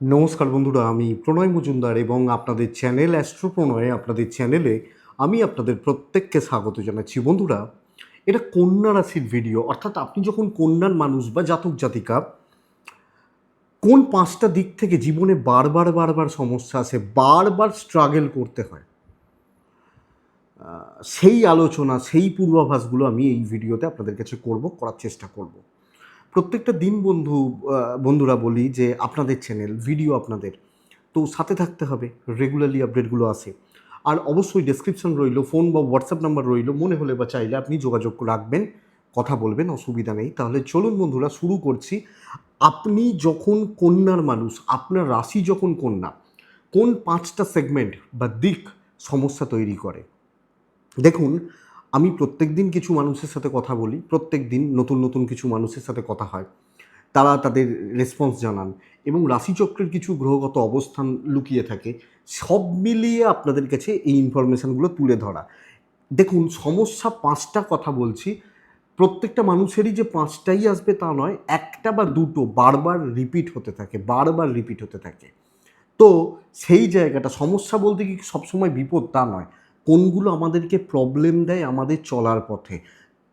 নমস্কার বন্ধুরা, আমি প্রণয় মজুমদার এবং আপনাদের চ্যানেল অ্যাস্ট্রো প্রণয় আপনাদের চ্যানেলে আমি আপনাদের প্রত্যেককে স্বাগত জানাচ্ছি। বন্ধুরা, এটা কন্যা রাশির ভিডিও অর্থাৎ আপনি যখন কন্যার মানুষ বা জাতক জাতিকা, কোন পাঁচটা দিক থেকে জীবনে বারবার বারবার সমস্যা আসে, বারবার স্ট্রাগল করতে হয় সেই আলোচনা, সেই পূর্বাভাসগুলো আমি এই ভিডিওতে আপনাদের কাছে করব, করার চেষ্টা করব। প্রত্যেকটা দিন বন্ধু বন্ধুরা বলি যে আপনাদের চ্যানেল ভিডিও আপনাদের। তো সাথে থাকতে হবে রেগুলারলি আপডেটগুলো আসে আর অবশ্যই ডেসক্রিপশন রইল ফোন বা হোয়াটসঅ্যাপ নাম্বার রইল, মনে হলে বা চাইলে আপনি যোগাযোগ রাখবেন, কথা বলবেন, অসুবিধা নেই। তাহলে চলুন বন্ধুরা, শুরু করছি। আপনি যখন কন্যার মানুষ, আপনার রাশি যখন কন্যা, কোন পাঁচটা সেগমেন্ট বা দিক সমস্যা তৈরি করে? দেখুন আমি প্রত্যেক দিন কিছু মানুষের সাথে কথা বলি প্রত্যেক দিন নতুন নতুন কিছু মানুষের সাথে কথা হয়, তারা তাদের রেসপন্স জানান এবং রাশিচক্রের কিছু গ্রহগত অবস্থান লুকিয়ে থাকে, সব মিলিয়ে আপনাদের কাছে এই ইনফরমেশানগুলো তুলে ধরা। দেখুন, সমস্যা পাঁচটা কথা বলছি, প্রত্যেকটা মানুষেরই যে পাঁচটাই আসবে তা নয়, একটা বা দুটো বারবার রিপিট হতে থাকে, বারবার রিপিট হতে থাকে। তো সেই জায়গাটা, সমস্যা বলতে কি সবসময় বিপদ তা নয়। কোনগুলো আমাদেরকে প্রবলেম দেয় আমাদের চলার পথে।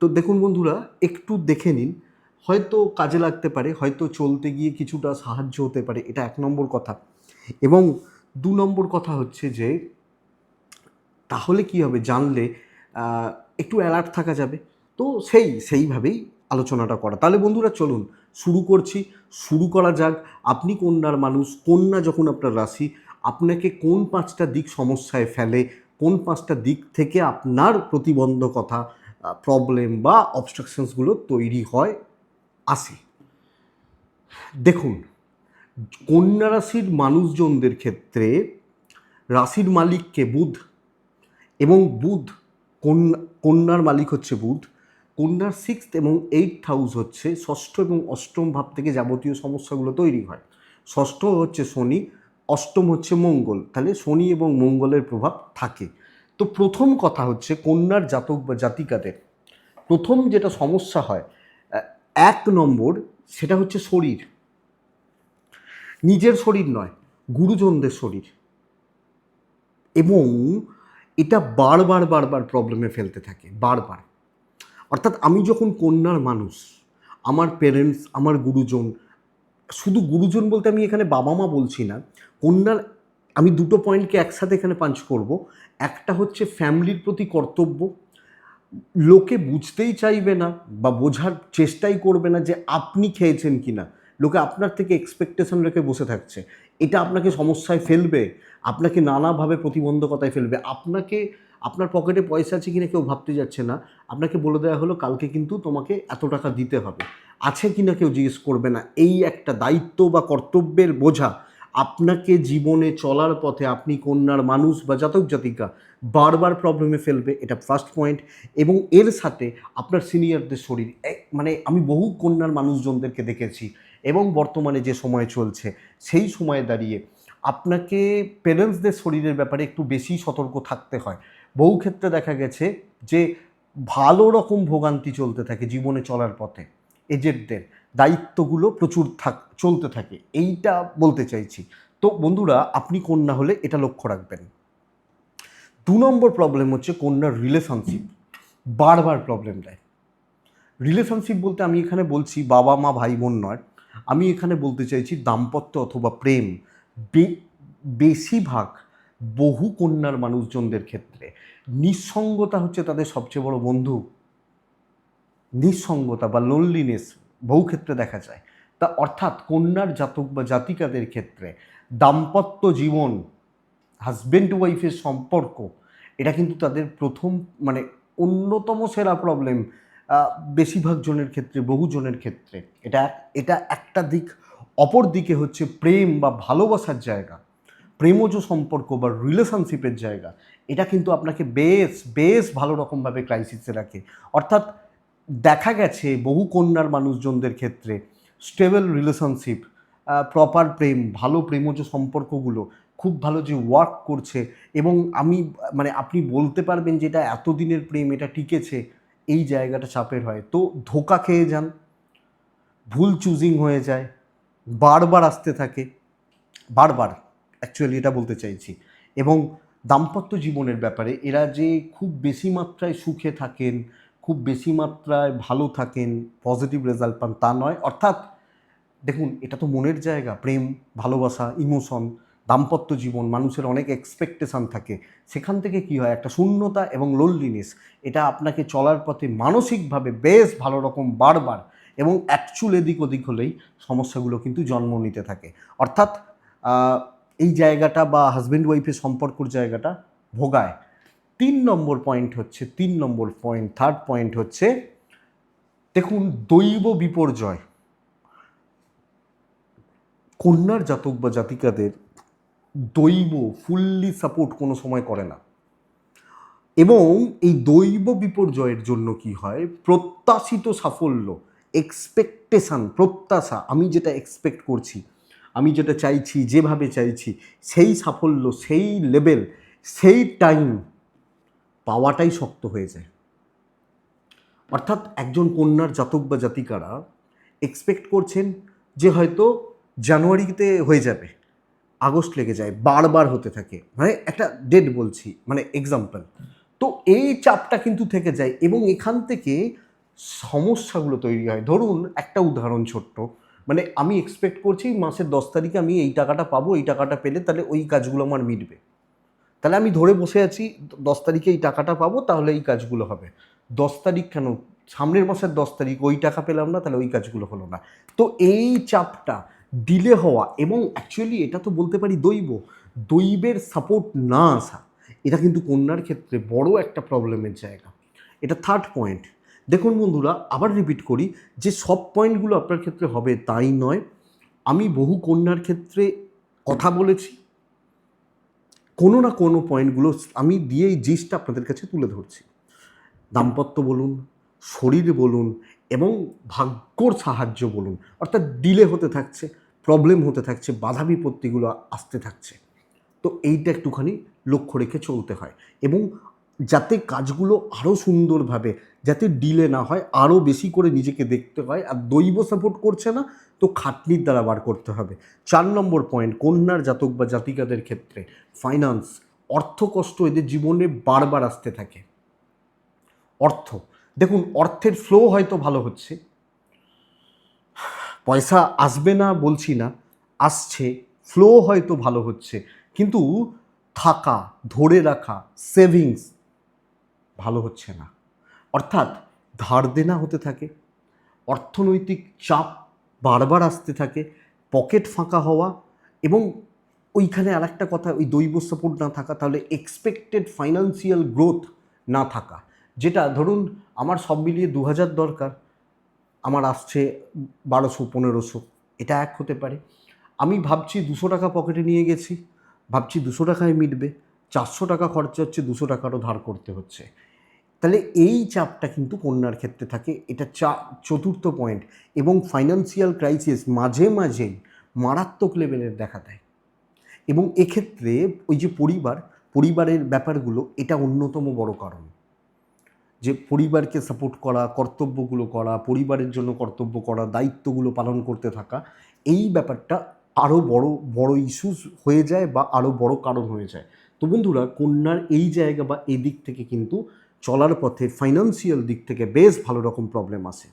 তো দেখুন বন্ধুরা, একটু দেখে নিন। হয়তো কাজে লাগতে পারে, হয়তো চলতে গিয়ে কিছুটা সাহায্য হতে পারে, এটা এক নম্বর কথা। এবং দু নম্বর কথা হচ্ছে যে, তাহলে কি হবে? জানলে একটু অ্যালার্ট থাকা যাবে। তো সেই, সেইভাবেই আলোচনাটা করা। তাহলে বন্ধুরা, চলুন শুরু করছি। শুরু করা যাক, আপনি কন্যার মানুষ, কন্যা যখন আপনার রাশি, আপনাকে কোন পাঁচটা দিক সমস্যায় ফেলে কোন পাঁচটা দিক থেকে আপনার প্রতিবন্ধকতা প্রবলেম বা অবস্ট্রাকশনসগুলো তৈরি হয় আসে? দেখুন, কন্যা রাশির মানুষজনদের ক্ষেত্রে রাশির মালিককে বুধ এবং বুধ কন্যা কন্যার মালিক হচ্ছে বুধ। কন্যার সিক্সথ এবং এইট হাউস হচ্ছে ষষ্ঠ এবং অষ্টম ভাব থেকে যাবতীয় সমস্যাগুলো তৈরি হয়। ষষ্ঠ হচ্ছে শনি অষ্টম হচ্ছে মঙ্গল, তাহলে শনি এবং মঙ্গলের প্রভাব থাকে। তো প্রথম কথা হচ্ছে কন্যার জাতক বা জাতিকাদের। প্রথম যেটা সমস্যা হয় এক নম্বর সেটা হচ্ছে শরীর। নিজের শরীর নয়, গুরুজনদের শরীর। এবং এটা বারবার বারবার প্রবলেমে ফেলতে থাকে, বারবার। অর্থাৎ আমি যখন কন্যার মানুষ, আমার পেরেন্টস আমার গুরুজন শুধু গুরুজন বলতে আমি এখানে বাবা মা বলছি না, কন্যার, আমি দুটো পয়েন্টকে একসাথে এখানে পাঞ্চ করব। একটা হচ্ছে ফ্যামিলির প্রতি কর্তব্য। লোকে বুঝতেই চাইবে না বা বোঝার চেষ্টাই করবে না যে আপনি খেয়েছেন কি না লোকে আপনার থেকে এক্সপেকটেশন রেখে বসে থাকছে। এটা আপনাকে সমস্যায় ফেলবে, আপনাকে নানাভাবে প্রতিবন্ধকতায় ফেলবে। আপনাকে, আপনার পকেটে পয়সা আছে কিনা কেউ ভাবতে যাচ্ছে না। আপনাকে বলে দেওয়া হলো, কালকে কিন্তু তোমাকে এত টাকা দিতে হবে। আছে কি না কেউ জিজ্ঞেস করবে না। এই একটা দায়িত্ব বা কর্তব্যের বোঝা আপনাকে জীবনে চলার পথে আপনি কন্যার মানুষ বা জাতক জাতিকা বারবার প্রবলেমে ফেলবে, এটা ফার্স্ট পয়েন্ট এবং এর সাথে আপনার সিনিয়রদের শরীর মানে আমি বহু কন্যার মানুষজনদেরকে দেখেছি এবং বর্তমানে যে সময় চলছে সেই সময়ে দাঁড়িয়ে আপনাকে পেরেন্টসদের শরীরের ব্যাপারে একটু বেশি সতর্ক থাকতে হয়। বহু ক্ষেত্রে দেখা গেছে যে ভালো রকম ভোগান্তি চলতে থাকে জীবনে চলার পথে। এজেন্টদের দায়িত্বগুলো প্রচুর থাক, চলতে থাকে। এইটা বলতে চাইছি। তো বন্ধুরা, আপনি কন্যা হলে এটা লক্ষ্য রাখবেন। দু নম্বর প্রবলেম হচ্ছে কন্যার রিলেশনশিপ বারবার প্রবলেম দেয়। রিলেশনশিপ বলতে আমি এখানে বলছি বাবা, মা, ভাই, বোন নয়। আমি এখানে বলতে চাইছি দাম্পত্য অথবা প্রেম। বেশিরভাগ বহু কন্যার মানুষজনদের ক্ষেত্রে। নিঃসঙ্গতা হচ্ছে তাদের সবচেয়ে বড় বন্ধু। নিঃসঙ্গতা বা লোনলিনেস বহু ক্ষেত্রে দেখা যায়। তা অর্থাৎ কন্যার জাতক বা জাতিকাদের ক্ষেত্রে দাম্পত্য জীবন হাজব্যান্ড ওয়াইফের সম্পর্ক, এটা কিন্তু তাদের প্রথম মানে অন্যতম সেরা প্রবলেম বেশিরভাগ জনের ক্ষেত্রে, বহু জনের ক্ষেত্রে। এটা এটা একটা দিক। অপর দিকে হচ্ছে প্রেম বা ভালোবাসার জায়গা, প্রেমজ সম্পর্ক বা রিলেশনশিপের জায়গা। এটা কিন্তু আপনাকে বেশ বেশ ভালো রকমভাবে ক্রাইসিসে রাখে। অর্থাৎ দেখা গেছে বহু কন্যার মানুষজনদের ক্ষেত্রে স্টেবল রিলেশনশিপ প্রপার প্রেম, ভালো প্রেমজ সম্পর্কগুলো, খুব ভালো যে ওয়ার্ক করছে এবং আমি মানে আপনি বলতে পারবেন যে এটা এতদিনের প্রেম, এটা টিকেছে, এই জায়গাটা চাপের হয়। তো ধোকা খেয়ে যান, ভুল চুজিং হয়ে যায়, বারবার আসতে থাকে, বারবার অ্যাকচুয়ালি এটা বলতে চাইছি। এবং দাম্পত্য জীবনের ব্যাপারে এরা যে খুব বেশি মাত্রায় সুখে থাকেন খুব বেশি মাত্রায় ভালো থাকেন পজিটিভ রেজাল্ট পান, তা নয়। অর্থাৎ, দেখুন, এটা তো মনের জায়গা, প্রেম, ভালোবাসা ইমোশন দাম্পত্য জীবন, মানুষের অনেক এক্সপেকটেশন থাকে। সেখান থেকে কি হয়? একটা শূন্যতা এবং লোনলিনেস এটা আপনাকে চলার পথে মানসিকভাবে বেশ ভালো রকম বারবার এবং অ্যাকচুয়াল এদিক ওদিক হলেই সমস্যাগুলো কিন্তু জন্ম নিতে থাকে। অর্থাৎ এই জায়গাটা বা হাজব্যান্ড ওয়াইফের সম্পর্কর জায়গাটা ভোগায়। তিন নম্বর পয়েন্ট হচ্ছে, তিন নম্বর পয়েন্ট থার্ড পয়েন্ট হচ্ছে, দেখুন দৈব বিপর্যয়। কন্যার জাতক বা জাতিকাদের দৈব ফুললি সাপোর্ট কোনো সময় করে না। এবং এই দৈব বিপর্যয়ের জন্য কি হয়? প্রত্যাশিত সাফল্য এক্সপেকটেশন প্রত্যাশা, আমি যেটা এক্সপেক্ট করছি, আমি যেটা চাইছি, যেভাবে চাইছি, সেই সাফল্য, সেই লেভেল সেই টাইম পাওয়াটাই শক্ত হয়ে যায়। অর্থাৎ একজন কন্যার জাতক বা জাতিকারা এক্সপেক্ট করছেন যে হয়তো জানুয়ারিতে হয়ে যাবে, আগস্ট লেগে যায়, বারবার হতে থাকে। মানে একটা ডেট বলছি মানে এক্সাম্পল তো এই চাপটা কিন্তু থেকে যায় এবং এখান থেকে সমস্যাগুলো তৈরি হয়। ধরুন একটা উদাহরণ ছোট্ট মানে আমি এক্সপেক্ট করছি মাসের দশ তারিখে আমি এই টাকাটা পাবো, এই টাকাটা পেলে তাহলে ওই কাজগুলো আমার মিটবে। তাহলে আমি ধরে বসে আছি, দশ তারিখে এই টাকাটা পাবো, তাহলে এই কাজগুলো হবে। দশ তারিখ কেন? সামনের মাসের দশ তারিখ, ওই টাকা পেলাম না, তাহলে ওই কাজগুলো হলো না। তো এই চাপটা ডিলে হওয়া এবং অ্যাকচুয়ালি এটা তো বলতে পারি দৈব, দৈবের সাপোর্ট না আসা, এটা কিন্তু কন্যার ক্ষেত্রে বড় একটা প্রবলেমের জায়গা। এটা থার্ড পয়েন্ট দেখুন বন্ধুরা, আবার রিপিট করি, যে সব পয়েন্টগুলো আপনার ক্ষেত্রে হবে তাই নয়। আমি বহু কন্যার ক্ষেত্রে কথা বলেছি কোনো না কোনো পয়েন্টগুলো আমি দিয়ে এই জিসটা আপনাদের কাছে তুলে ধরছি। দাম্পত্য বলুন, শরীর বলুন এবং ভাগ্যর সাহায্য বলুন, অর্থাৎ ডিলে হতে থাকছে প্রবলেম হতে থাকছে, বাধা বিপত্তিগুলো আসতে থাকছে। তো এইটা একটুখানি লক্ষ্য রেখে চলতে হয় এবং যাতে কাজগুলো আরও সুন্দরভাবে যাতে ডিলে না হয় আরও বেশি করে নিজেকে দেখতে হয়। আর দৈব সাপোর্ট করছে না, তো খাটনির দ্বারা বার করতে হবে। চার নম্বর পয়েন্ট কন্যার জাতক বা জাতিকাদের ক্ষেত্রে ফাইন্যান্স অর্থ কষ্ট এদের জীবনে বারবার আসতে থাকে। অর্থ, দেখুন, অর্থের ফ্লো হয়তো ভালো হচ্ছে। পয়সা আসবে না বলছি না, আসছে ফ্লো হয়তো ভালো হচ্ছে। কিন্তু থাকা, ধরে রাখা সেভিংস ভালো হচ্ছে না। অর্থাৎ ধার দেনা হতে থাকে, অর্থনৈতিক চাপ বারবার আসতে থাকে, পকেট ফাঁকা হওয়া এবং ওইখানে আর একটা কথা, ওই দৈব সাপোর্ট না থাকা, তাহলে এক্সপেক্টেড ফাইন্যান্সিয়াল গ্রোথ না থাকা। যেটা ধরুন, আমার সব মিলিয়ে দু হাজার দরকার, আমার আসছে বারোশো, পনেরোশো, এটা এক হতে পারে। আমি ভাবছি দুশো টাকা পকেটে নিয়ে গেছি, ভাবছি দুশো টাকায় মিটবে, চারশো টাকা খরচা হচ্ছে, দুশো টাকারও ধার করতে হচ্ছে। তাহলে এই চাপটা কিন্তু কন্যার ক্ষেত্রে থাকে। এটা চা, চতুর্থ পয়েন্ট এবং ফাইন্যান্সিয়াল ক্রাইসিস মাঝে মাঝেই মারাত্মক লেভেলের দেখা দেয়। এবং এক্ষেত্রে ওই যে পরিবার, পরিবারের ব্যাপারগুলো, এটা অন্যতম বড় কারণ। যে পরিবারকে সাপোর্ট করা, কর্তব্যগুলো করা, পরিবারের জন্য কর্তব্য করা, দায়িত্বগুলো পালন করতে থাকা, এই ব্যাপারটা আরও বড় বড় ইস্যুস হয়ে যায় বা আরও বড় কারণ হয়ে যায়। তো বন্ধুরা, কন্যার এই জায়গা বা এই দিক থেকে কিন্তু চলার পথে ফাইন্যান্সিয়াল দিক থেকে বেশ ভালো রকম প্রবলেম আসে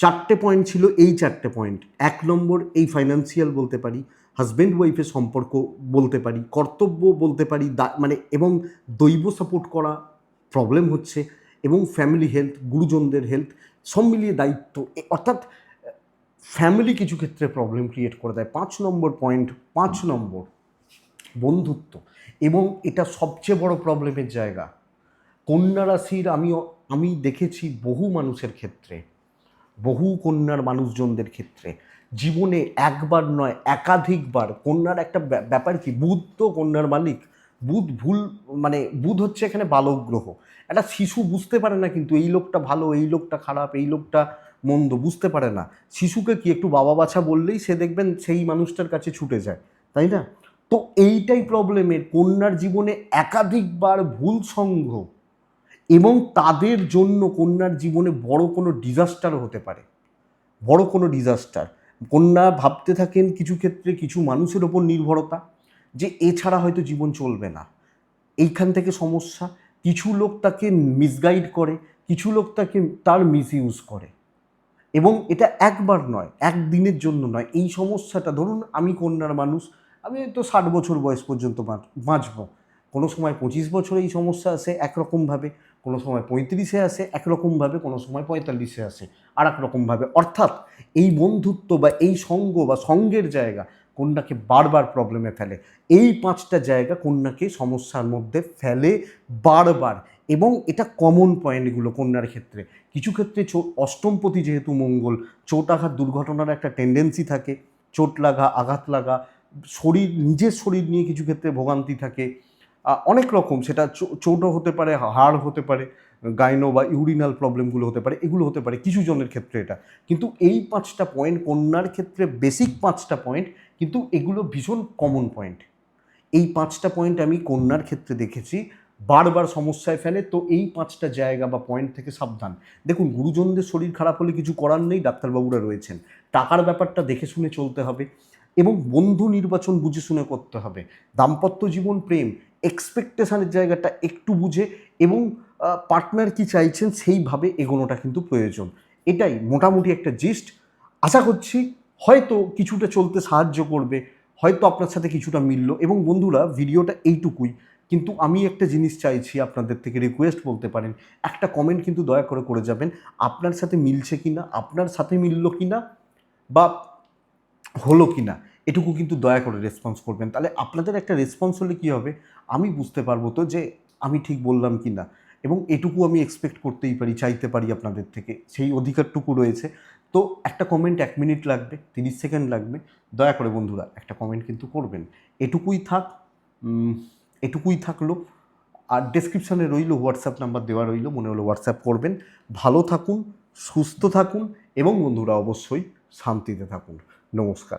চারটে পয়েন্ট ছিল এই চারটে পয়েন্ট এক নম্বর এই ফাইন্যান্সিয়াল বলতে পারি হাজব্যান্ড ওয়াইফের সম্পর্ক বলতে পারি, কর্তব্য বলতে পারি মানে এবং দৈব সাপোর্ট করা প্রবলেম হচ্ছে এবং ফ্যামিলি হেলথ গুরুজনদের হেলথ সব মিলিয়ে দায়িত্ব। অর্থাৎ ফ্যামিলি কিছু ক্ষেত্রে প্রবলেম ক্রিয়েট করে দেয়। পাঁচ নম্বর পয়েন্ট পাঁচ নম্বর বন্ধুত্ব এবং এটা সবচেয়ে বড় প্রবলেমের জায়গা। কন্যা রাশির আমি আমি দেখেছি বহু মানুষের ক্ষেত্রে, বহু কন্যার মানুষজনদের ক্ষেত্রে। জীবনে একবার নয়, একাধিকবার কন্যার একটা ব্যা- ব্যাপার কি? বুধ তো কন্যার মালিক। বুধ ভুল মানে বুধ হচ্ছে এখানে বালক গ্রহ। একটা শিশু বুঝতে পারে না কিন্তু এই লোকটা ভালো, এই লোকটা খারাপ, এই লোকটা মন্দ, বুঝতে পারে না। শিশুকে কি একটু বাবা বাছা বললেই সে দেখবেন সেই মানুষটার কাছে ছুটে যায়, তাই না? তো এইটাই প্রবলেমের কন্যার জীবনে একাধিকবার ভুল সঙ্গ এবং তাদের জন্য কন্যার জীবনে বড় কোনো ডিজাস্টার হতে পারে। বড় কোনো ডিজাস্টার কন্যা ভাবতে থাকেন কিছু ক্ষেত্রে কিছু মানুষের ওপর নির্ভরতা, যে এছাড়া হয়তো জীবন চলবে না। এইখান থেকে সমস্যা, কিছু লোক তাকে মিসগাইড করে, কিছু লোক তাকে তার মিস ইউজ করে। এবং এটা একবার নয়, একদিনের জন্য নয়। এই সমস্যাটা, ধরুন আমি কন্যার মানুষ, আমি হয়তো ষাট বছর বয়স পর্যন্ত বাঁচ- বাঁচবো। কোনো সময় পঁচিশ বছরে এই সমস্যা আসে একরকমভাবে, কোনো সময় পঁয়ত্রিশে আসে একরকমভাবে, কোনো সময় পঁয়তাল্লিশে আসে আর এক রকমভাবে অর্থাৎ এই বন্ধুত্ব বা এই সঙ্গ বা সঙ্গের জায়গা কন্যাকে বারবার প্রবলেমে ফেলে। এই পাঁচটা জায়গা কন্যাকে সমস্যার মধ্যে ফেলে বারবার এবং এটা কমন পয়েন্টগুলো কন্যার ক্ষেত্রে। কিছু ক্ষেত্রে অষ্টমপতি যেহেতু মঙ্গল, চোট আঘাত দুর্ঘটনার একটা টেন্ডেন্সি থাকে, চোট লাগা, আঘাত লাগা, শরীর, নিজের শরীর নিয়ে কিছু ক্ষেত্রে ভোগান্তি থাকে অনেক রকম। সেটা চো- চোটও হতে পারে হাড় হতে পারে, গাইনো বা ইউরিনাল প্রবলেমগুলো হতে পারে, এগুলো হতে পারে কিছু জনের ক্ষেত্রে এটা। কিন্তু এই পাঁচটা পয়েন্ট কন্যার ক্ষেত্রে বেসিক পাঁচটা পয়েন্ট কিন্তু এগুলো ভীষণ কমন পয়েন্ট এই পাঁচটা পয়েন্ট আমি কন্যার ক্ষেত্রে দেখেছি, বারবার সমস্যায় ফেলে, তো এই পাঁচটা জায়গা বা পয়েন্ট থেকে সাবধান। দেখুন, গুরুজনদের শরীর খারাপ হলে কিছু করার নেই, ডাক্তারবাবুরা রয়েছেন। টাকার ব্যাপারটা দেখে শুনে চলতে হবে। এবং বন্ধু নির্বাচন বুঝে শুনে করতে হবে। দাম্পত্য জীবন, প্রেম এক্সপেকটেশনের জায়গাটা একটু বুঝে এবং পার্টনার কি চাইছেন সেইভাবে এগোনোটা কিন্তু প্রয়োজন। এটাই মোটামুটি একটা জিস্ট আশা করছি হয়তো কিছুটা চলতে সাহায্য করবে, হয়তো আপনার সাথে কিছুটা মিললো এবং বন্ধুরা, ভিডিওটা এইটুকুই। কিন্তু আমি একটা জিনিস চাইছি আপনাদের থেকে রিকোয়েস্ট বলতে পারেন। একটা কমেন্ট কিন্তু দয়া করে করে যাবেন, আপনার সাথে মিলছে কি না আপনার সাথে মিললো কি না বা হলো কি না, এটুকু কিন্তু দয়া করে রেসপন্স করবেন। তাহলে আপনাদের একটা রেসপন্স হলে কী হবে? আমি বুঝতে পারব তো যে আমি ঠিক বললাম কি না, এবং এটুকু আমি এক্সপেক্ট করতেই পারি, চাইতে পারি আপনাদের থেকে। সেই অধিকারটুকু রয়েছে। তো একটা কমেন্ট এক মিনিট লাগবে, তিরিশ সেকেন্ড লাগবে। দয়া করে বন্ধুরা, একটা কমেন্ট কিন্তু করবেন। এটুকুই থাক এটুকুই থাকল আর ডেসক্রিপশানে রইল হোয়াটসঅ্যাপ নাম্বার দেওয়া রইল, মনে হলো হোয়াটসঅ্যাপ করবেন। ভালো থাকুন, সুস্থ থাকুন, এবং বন্ধুরা অবশ্যই শান্তিতে থাকুন। নমস্কার।